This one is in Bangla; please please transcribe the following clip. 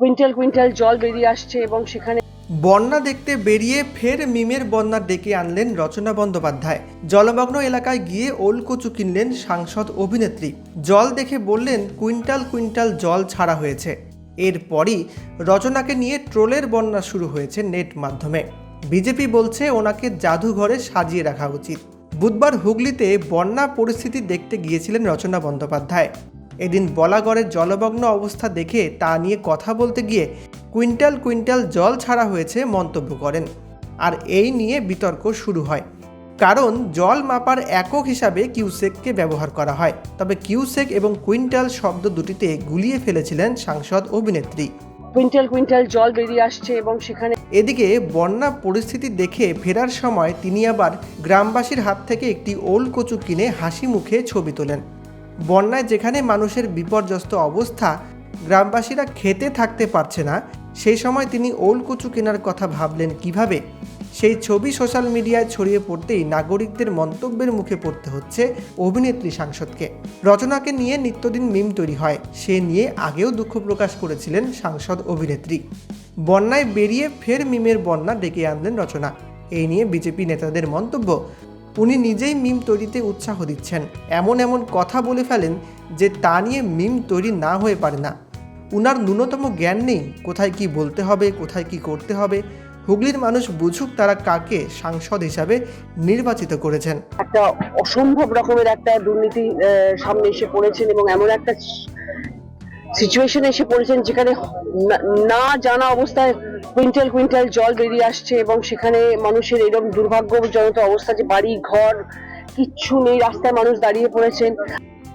কুইন্টাল কুইন্টাল জল বেরিয়ে আসছে এবং সেখানে বন্যা দেখতে বেরিয়ে ফের মিমের বন্যা ডেকে আনলেন রচনা বন্দ্যোপাধ্যায়। জলমগ্ন এলাকায় গিয়ে ওলকচু কিনলেন সাংসদ অভিনেত্রী। জল দেখে বললেন, কুইন্টাল কুইন্টাল জল ছাড়া হয়েছে। এরপরই রচনাকে নিয়ে ট্রোলের বন্যা শুরু হয়েছে নেট মাধ্যমে। বিজেপি বলছে, ওনাকে জাদুঘরে সাজিয়ে রাখা উচিত। বুধবার হুগলিতে বন্যা পরিস্থিতি দেখতে গিয়েছিলেন রচনা বন্দ্যোপাধ্যায়। এদিন বলাগড়ের জলমগ্ন অবস্থা দেখে তা নিয়ে কথা বলতে গিয়ে কুইন্টাল কুইন্টাল জল ছাড়া হয়েছে মন্তব্য করেন। আর এই নিয়ে বিতর্ক শুরু হয়। কারণ জল মাপার একক হিসাবে কিউসেককে ব্যবহার করা হয়। তবে কিউসেক এবং কুইন্টাল শব্দ দুটিতে গুলিয়ে ফেলেছিলেন সাংসদ অভিনেত্রী। কুইন্টাল কুইন্টাল জল বেরিয়ে আসছে এবং সেখানে এদিকে বন্যা পরিস্থিতি দেখে ফেরার সময় তিনি আবার গ্রামবাসীর হাত থেকে একটি ওল কচু কিনে হাসি মুখে ছবি তোলেন। বন্যায় যেখানে মানুষের বিপর্যস্ত অবস্থা, গ্রামবাসীরা খেতে থাকতে পারছে না, সেই সময় তিনি ওল কচু কেনার কথা ভাবলেন কীভাবে? সেই ছবি সোশ্যাল মিডিয়ায় ছড়িয়ে পড়তেই নাগরিকদের মন্তব্যের মুখে পড়তে হচ্ছে অভিনেত্রী সাংসদকে। রচনাকে নিয়ে নিত্যদিন মিম তৈরি হয়। সে নিয়ে আগেও দুঃখ প্রকাশ করেছিলেন সাংসদ অভিনেত্রী। বন্যায় বেরিয়ে ফের মিমের বন্যা ডেকে আনলেন রচনা। এই নিয়ে বিজেপি নেতাদের মন্তব্য উনি নিজেই মিম তৈরিতে উৎসাহ দিচ্ছেন। এমন এমন কথা বলে ফেলেন যে তা নিয়ে মিম তৈরি না হয়ে পারে না। উনার ন্যূনতম জ্ঞান নেই, কোথায় কি বলতে হবে, কোথায় কি করতে হবে। হুগলির মানুষ বুঝুক তারা কাকে সাংসদ হিসাবে নির্বাচিত করেছেন। একটা অসম্ভব রকমের একটা দুর্নীতি সামনে এসে পড়েছেন এবং এমন একটা সিচুয়েশন এসে পড়েছেন যেখানে না- জানা অবস্থায় কুইন্টাল কুইন্টাল জল বেরিয়ে আসছে এবং সেখানে মানুষের এরকম দুর্ভাগ্যজনক অবস্থা যে বাড়ি, ঘর, কিচ্ছু নেই, রাস্তায় মানুষ দাঁড়িয়ে পড়েছেন।